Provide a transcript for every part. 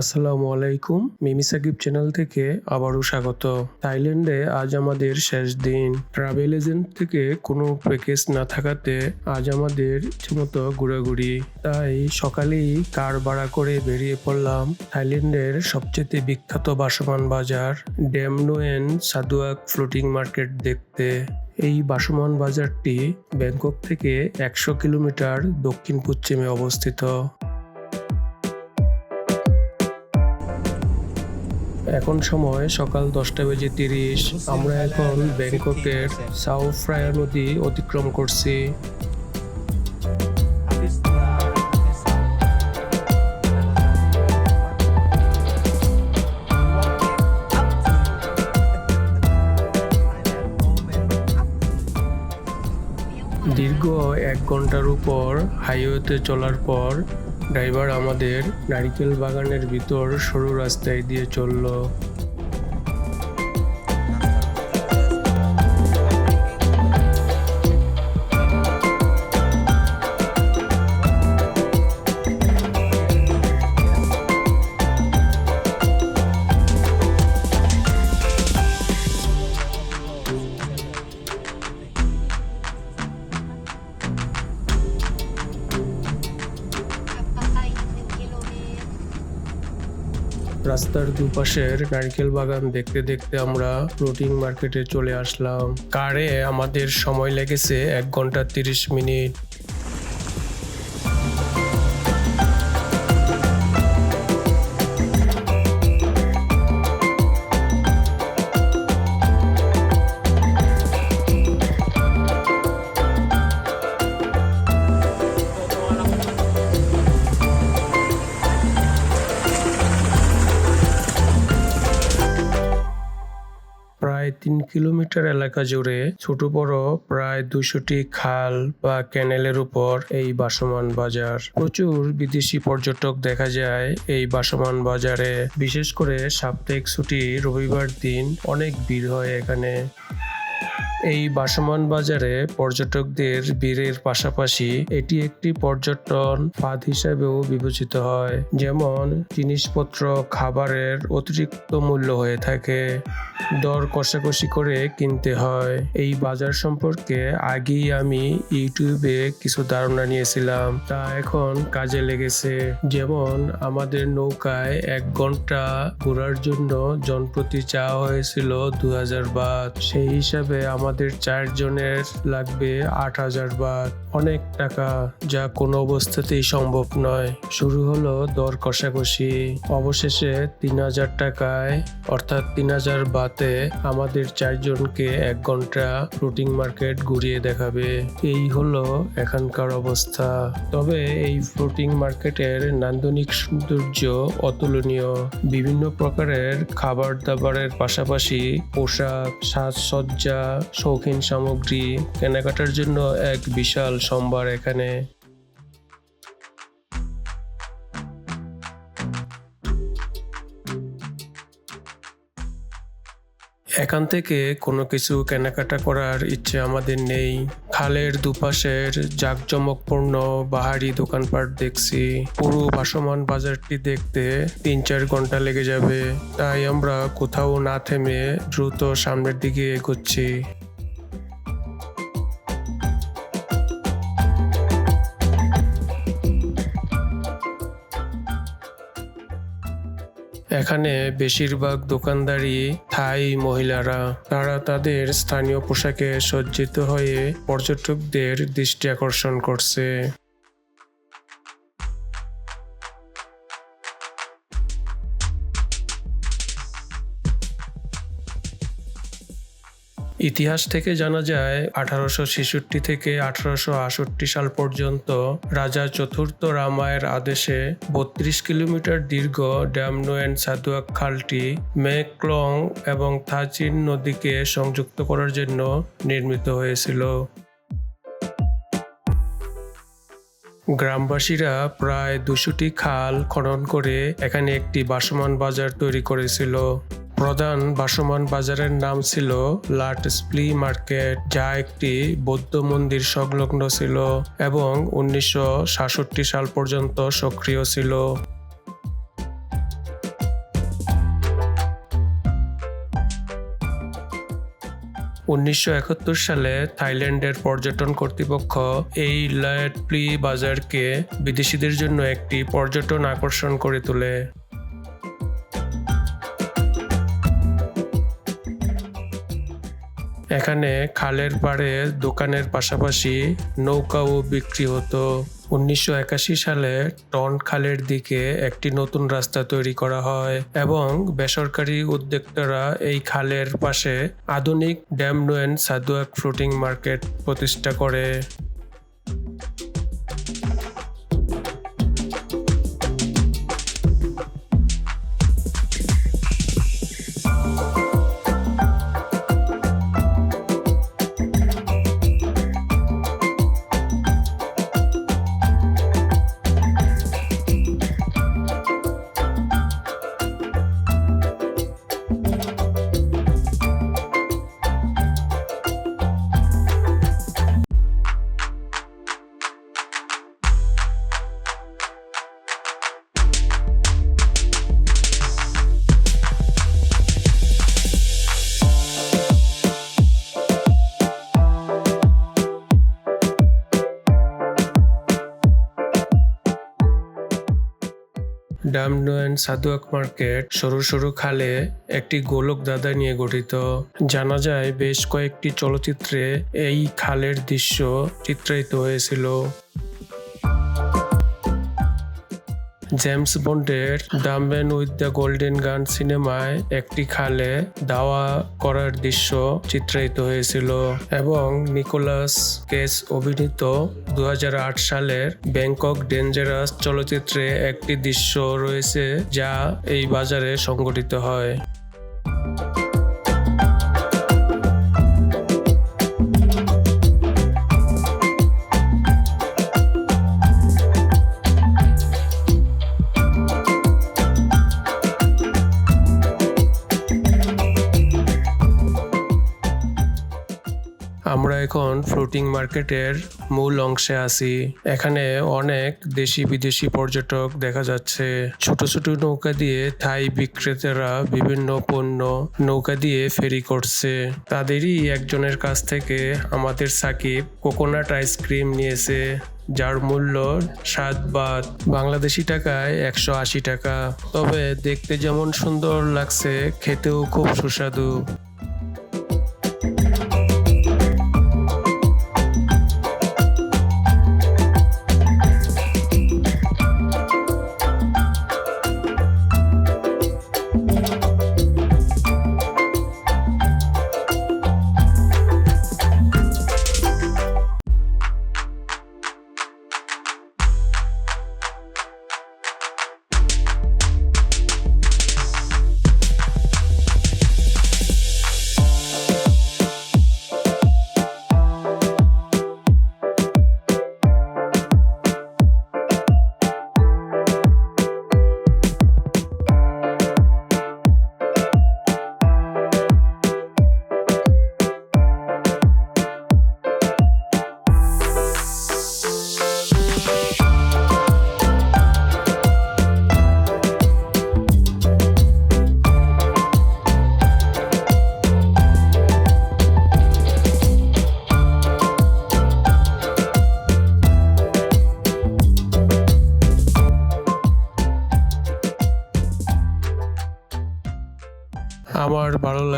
আসসালামু আলাইকুম। মিমি সাকিব চ্যানেল থেকে আবারও স্বাগত। থাইল্যান্ডে আজ আমাদের শেষ দিন। ট্রাভেল এজেন্ট থেকে কোনো প্যাকেজ না থাকাতে আজ আমাদের মতো ঘোরাঘুরি। তাই সকালেই কার ভাড়া করে বেরিয়ে পড়লাম থাইল্যান্ডের সবচেয়ে বিখ্যাত বাসমান বাজার ড্যামনোয়েন সাদুয়াক ফ্লোটিং মার্কেট দেখতে। এই বাসমান বাজারটি ব্যাংকক থেকে একশো কিলোমিটার দক্ষিণ পশ্চিমে অবস্থিত। এখন সময় সকাল দশটা বেজে তিরিশ। আমরা এখন ব্যাংককের সাউ ফ্রায়া নদী অতিক্রম করছি। দীর্ঘ এক ঘণ্টার উপর হাইওয়েতে চলার পর ড্রাইভার আমাদের নারিকেল বাগানের ভিতর সরু রাস্তায় দিয়ে চলল। রাস্তার দুপাশের নারিকেল বাগান দেখতে দেখতে আমরা প্রোটিন মার্কেটে চলে আসলাম। কারে আমাদের সময় লেগেছে এক ঘণ্টা তিরিশ মিনিট। কিলোমিটার এলাকা জুড়ে ছোট বড় প্রায় দুশোটি খাল বা ক্যানেলের উপর এই বাসমান বাজার। প্রচুর বিদেশি পর্যটক দেখা যায় এই বাসমান বাজারে। বিশেষ করে সাপ্তাহিক ছুটি রবিবার দিন অনেক ভিড় হয় এখানে। এই বাসমান বাজারে পর্যটকদের ভিড়ের পাশাপাশি এটি একটি পর্যটন ফাঁদ হিসাবেও বিবেচিত হয়। যেমন, জিনিসপত্র, খাবারের অতিরিক্ত মূল্য হয়ে থাকে। দর কষাকষি করে কিনতে হয়। এই বাজার সম্পর্কে আগেই আমি ইউটিউবে কিছু ধারণা নিয়েছিলাম। তা এখন কাজে লেগেছে। যেমন, আমাদের নৌকায় এক ঘণ্টা ঘোরার জন্য জনপ্রতি চাওয়া হয়েছিল দু হাজার বাদ সেই হিসাবে আমাদের চারজনের লাগবে আট হাজার বাদ। অনেক টাকা যা কোনো অবস্থাতেই সম্ভব নয়। শুরু হলো দর কষাকষি। অবশেষে তিন হাজার টাকায়, অর্থাৎ তিন হাজার বাতে আমাদের চারজনকে এক ঘণ্টা ফ্লোটিং মার্কেট ঘুরিয়ে দেখাবে। এই হলো এখানকার অবস্থা। তবে এই ফ্লোটিং মার্কেটের নান্দনিক সৌন্দর্য অতুলনীয়। বিভিন্ন প্রকারের খাবার দাবারের পাশাপাশি পোশাক, সাজসজ্জা শৌখিন সামগ্রী কেনাকাটার জন্য এক বিশাল সম্ভার এখানে। এখান থেকে কোনো কিছু কেনাকাটা করার ইচ্ছে আমাদের নেই। খালের দুপাশের জাঁকজমকপূর্ণ বাহারি দোকানপাট দেখছি। পুরো ভাসমান বাজারটি দেখতে তিন চার ঘণ্টা লেগে যাবে। তাই আমরা কোথাও না থেমে দ্রুত সামনের দিকে এগোচ্ছি। এখানে বেশিরভাগ দোকানদারি থাই মহিলারা। তারা তাদের স্থানীয় পোশাকে সজ্জিত হয়ে পর্যটকদের দৃষ্টি আকর্ষণ করছে। ইতিহাস থেকে জানা যায়, আঠারোশো ছেষট্টি থেকে আঠারোশো আষট্টি সাল পর্যন্ত রাজা চতুর্থ রামায়ের আদেশে বত্রিশ কিলোমিটার দীর্ঘ ড্যামনো ড্যামনোয়েন সাদুয়াক খালটি মেক্লং এবং থাচিন নদীকে সংযুক্ত করার জন্য নির্মিত হয়েছিল। গ্রামবাসীরা প্রায় দুশোটি খাল খনন করে এখানে একটি বাসমান বাজার তৈরি করেছিল। প্রধান ভাসমান বাজারের নাম ছিল লাট স্প্লি মার্কেট, যা একটি বৌদ্ধ মন্দির সংলগ্ন ছিল এবং উনিশশো সাতষট্টি সাল পর্যন্ত সক্রিয় ছিল। উনিশশো একাত্তর সালে থাইল্যান্ডের পর্যটন কর্তৃপক্ষ এই লায়াটপ্লি বাজারকে বিদেশিদের জন্য একটি পর্যটন আকর্ষণ করে তোলে। এখানে খালের পাড়ে দোকানের পাশাপাশি নৌকাও বিক্রি হতো। উনিশশো একাশি সালে টন খালের দিকে একটি নতুন রাস্তা তৈরি করা হয় এবং বেসরকারি উদ্যোক্তারা এই খালের পাশে আধুনিক ড্যামনোয়েন সাদুয়াক ফ্লোটিং মার্কেট প্রতিষ্ঠা করে। ডামনোয়েন সাধুয়াক মার্কেট সরু সরু খালে একটি গোলক দাদা নিয়ে গঠিত। জানা যায়, বেশ কয়েকটি চলচ্চিত্রে এই খালের দৃশ্য চিত্রায়িত হয়েছিল। জেমস বন্ডের ডাম্বেন উইথ দ্য গোল্ডেন গান সিনেমায় একটি খালে দাওয়া করার দৃশ্য চিত্রায়িত হয়েছিল এবং নিকোলাস কেস অভিনীত দু হাজার আট সালের ব্যাংকক ডেঞ্জারাস চলচ্চিত্রে একটি দৃশ্য রয়েছে যা এই বাজারে সংগঠিত হয়। এখন ফ্লোটিং মার্কেটের মূল অংশে আছি। এখানে অনেক দেশি বিদেশি পর্যটক দেখা যাচ্ছে। ছোট ছোট নৌকা দিয়ে থাই বিক্রেতারা বিভিন্ন পণ্য নৌকা দিয়ে ফেরি করছে। তাদেরই একজনের কাছ থেকে আমাদের সাকিব কোকোনাট আইসক্রিম নিয়েছে, যার মূল্য সাত বাদ বাংলাদেশি টাকায় একশো আশি টাকা। তবে দেখতে যেমন সুন্দর লাগছে, খেতেও খুব সুস্বাদু।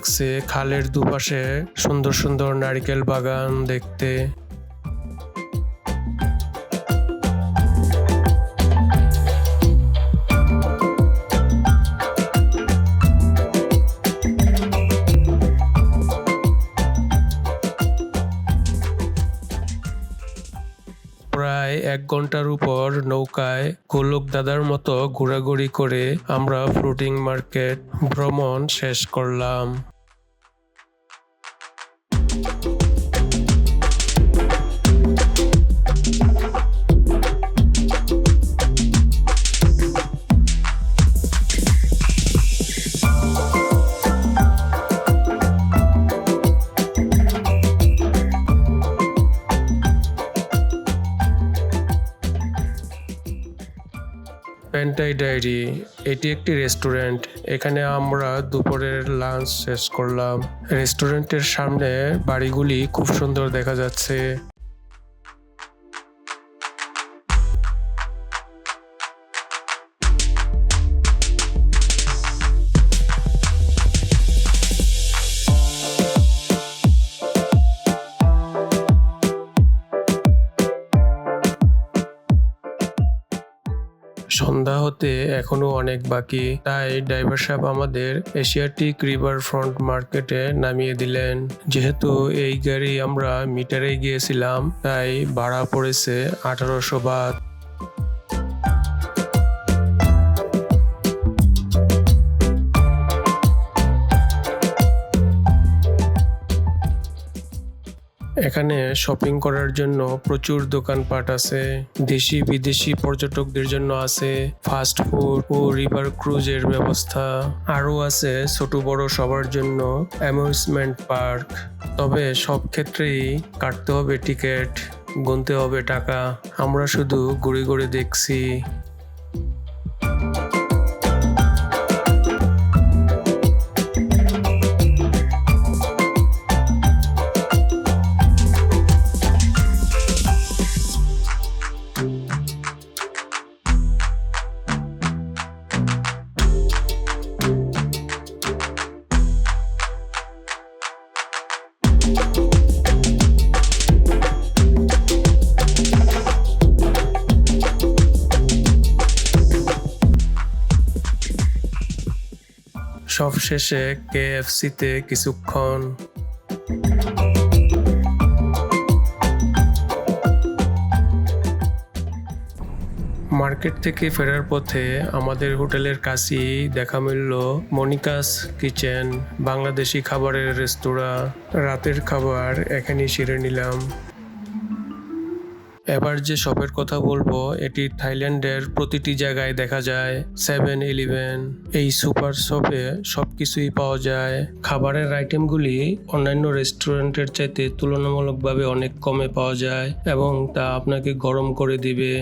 লাগছে খালের দুপাশে সুন্দর সুন্দর নারকেল বাগান দেখতে। প্রায় এক ঘণ্টার উপর নৌকায় গোলক দাদার মতো ঘোরাঘুরি করে আমরা ফ্লোটিং মার্কেট ভ্রমণ শেষ করলাম। প্যান ভ্যালেন্টাই ডায়েরি এটি একটি রেস্টুরেন্ট এখানে আমরা দুপুরের লাঞ্চ শেষ করলাম। রেস্টুরেন্টের সামনে বাড়িগুলি খুব সুন্দর দেখা যাচ্ছে। সন্ধ্যা হতে এখনও অনেক বাকি। তাই ড্রাইভার সাহেব আমাদের এশিয়াটিক রিভার ফ্রন্ট মার্কেটে নামিয়ে দিলেন। যেহেতু এই গাড়ি আমরা মিটারে গিয়েছিলাম, তাই ভাড়া পড়েছে আঠারোশো বাদ। এখানে শপিং করার জন্য প্রচুর দোকানপাট আছে। দেশি, বিদেশি পর্যটকদের জন্য আছে ফাস্ট ফুড ও রিভার ক্রুজের ব্যবস্থা। আরও আছে ছোট বড় সবার জন্য অ্যামিউজমেন্ট পার্ক তবে সব ক্ষেত্রেই কাটতে হবে টিকিট গুনতে হবে টাকা। আমরা শুধু ঘুরে ঘুরে দেখছি। সব শেষে কেএফসিতে কিছুক্ষণ। মার্কেট থেকে ফেরার পথে আমাদের হোটেলের কাছেই দেখা মিলল মনিকাস কিচেন, বাংলাদেশি খাবারের রেস্তোরাঁ। রাতের খাবার এখানেই সেরে নিলাম। এবার যে শপের কথা বলব, এটি থাইল্যান্ডের প্রতিটি জায়গায় দেখা যায়। সেভেন ইলেভেন এই সুপার শপে সবকিছুই পাওয়া যায়। খাবারের আইটেমগুলি অন্যান্য রেস্টুরেন্টের চাইতে তুলনামূলকভাবে অনেক কমে পাওয়া যায় এবং তা আপনাকে গরম করে দিবে।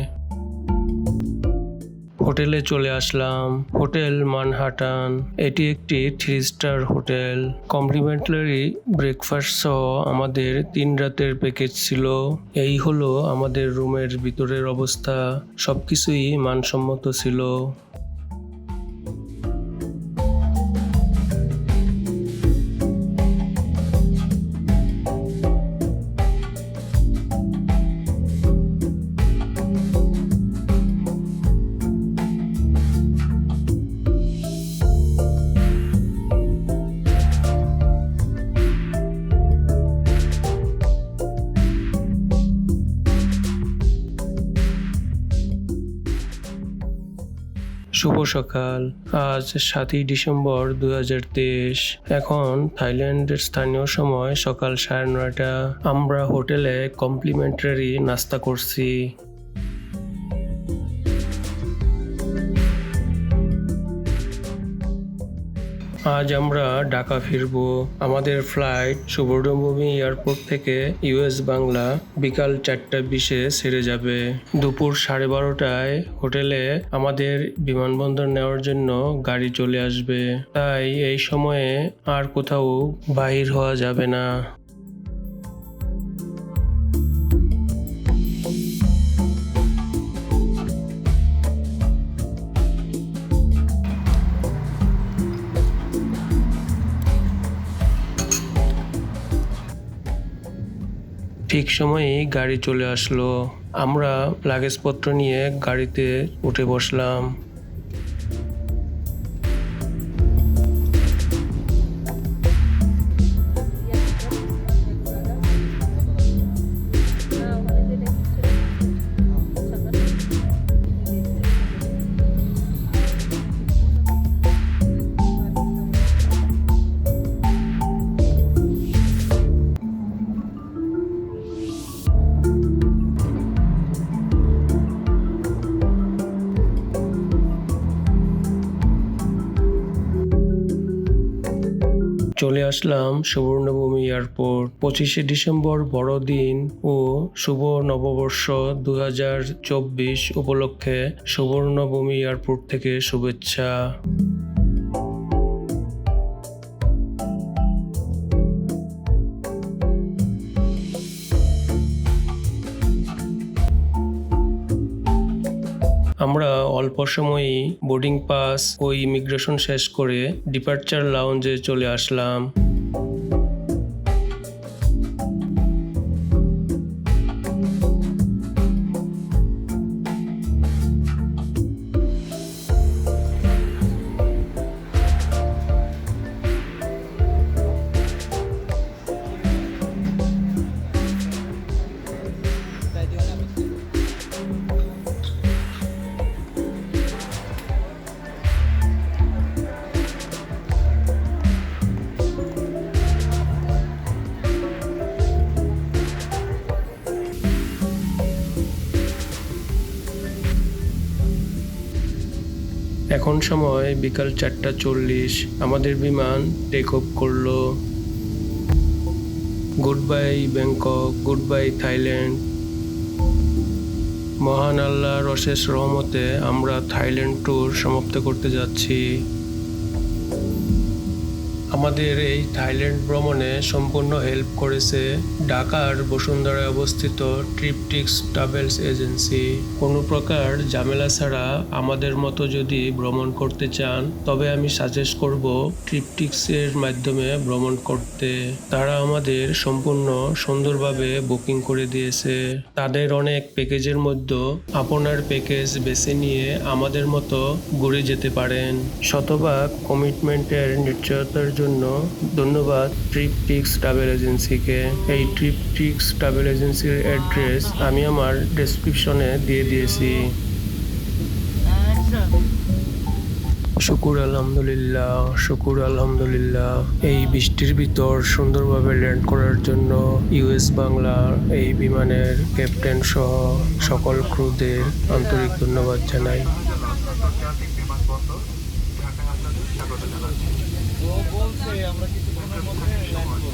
হোটেলে চলে আসলাম। Hotel Manhattan. এটি একটি three star hotel. Complimentary breakfast সহ আমাদের তিন রাতের প্যাকেজ ছিল। এই হলো আমাদের রুমের ভিতরের অবস্থা। সবকিছুই মানসম্মত ছিল। শুভ সকাল। আজ সাতই ডিসেম্বর দু হাজার তেইশ। এখন থাইল্যান্ডের স্থানীয় সময় সকাল সাড়ে নয়টা। আমরা হোটেলে কমপ্লিমেন্টারি নাস্তা করছি। আজ আমরা ঢাকা ফিরব আমাদের ফ্লাইট সুবর্ণভূমি এয়ারপোর্ট থেকে ইউএস বাংলা বিকাল চারটা বিশে সেরে যাবে। দুপুর সাড়ে বারোটায় হোটেলে আমাদের বিমানবন্দর নেওয়ার জন্য গাড়ি চলে আসবে। তাই এই সময়ে আর কোথাও বাহির হওয়া যাবে না। ঠিক সময়ে গাড়ি চলে আসলো। আমরা লাগেজপত্র নিয়ে গাড়িতে উঠে বসলাম। আসলাম সুবর্ণভূমি এয়ারপোর্ট। পঁচিশে ডিসেম্বর বড়দিন ও শুভ নববর্ষ দু হাজার চব্বিশ উপলক্ষে সুবর্ণভূমি এয়ারপোর্ট থেকে শুভেচ্ছা। অল্প সময়েই বোর্ডিং পাস ও ইমিগ্রেশন শেষ করে ডিপার্চার লাউঞ্জে চলে আসলাম। এখন সময় বিকাল চারটা চল্লিশ। আমাদের বিমান টেক অফ করল। Good bye Bangkok good bye Thailand মহান আল্লাহর অশেষ রহমতে আমরা থাইল্যান্ড ট্যুর সমাপ্ত করতে যাচ্ছি। আমাদের এই থাইল্যান্ড ভ্রমণে সম্পূর্ণ হেল্প করেছে ঢাকার বসুন্ধরায় অবস্থিত ট্রিপটিক্স ট্রাভেলস এজেন্সি। কোনো প্রকার ঝামেলা ছাড়া আমাদের মতো যদি ভ্রমণ করতে চান, তবে আমি সাজেস্ট করব ট্রিপটিক্স এর মাধ্যমে ভ্রমণ করতে। তারা আমাদের সম্পূর্ণ সুন্দরভাবে বুকিং করে দিয়েছে। তাদের অনেক প্যাকেজের মধ্যে আপনার প্যাকেজ বেছে নিয়ে আমাদের মতো ঘুরে যেতে পারেন। শতভাগ কমিটমেন্টের নিশ্চয়তার জন্য ধন্যবাদ ট্রিপটিক্স ট্রাভেল এজেন্সিকে এই ট্রিপ টিক্স ট্রাভেল এজেন্সির অ্যাড্রেস আমি আমার ডেসক্রিপশনে দিয়ে দিয়েছি। শুকুর আলহামদুলিল্লাহ শুকুর আলহামদুলিল্লাহ। এই বৃষ্টির ভিতর সুন্দরভাবে ল্যান্ড করার জন্য ইউএস বাংলার এই বিমানের ক্যাপ্টেন সহ সকল ক্রুদের আন্তরিক ধন্যবাদ জানাই আন্তর্জাতিক বিমানবন্দর ঢাকায় আপনাদের স্বাগত জানাচ্ছি ও বলছে আমরা কিছুক্ষণের মধ্যে ল্যান্ড করব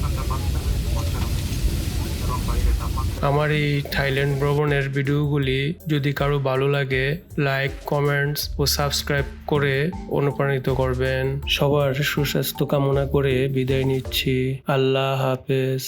সন্ধ্যা পাঁচটা পঞ্চান্ন মিনিট এবং বাইরের তাপমাত্রা আমার এই থাইল্যান্ড ভ্রমণের ভিডিওগুলি যদি কারও ভালো লাগে লাইক কমেন্টস ও সাবস্ক্রাইব করে অনুপ্রাণিত করবেন। সবার সুস্বাস্থ্য কামনা করে বিদায় নিচ্ছি। আল্লাহ হাফেজ।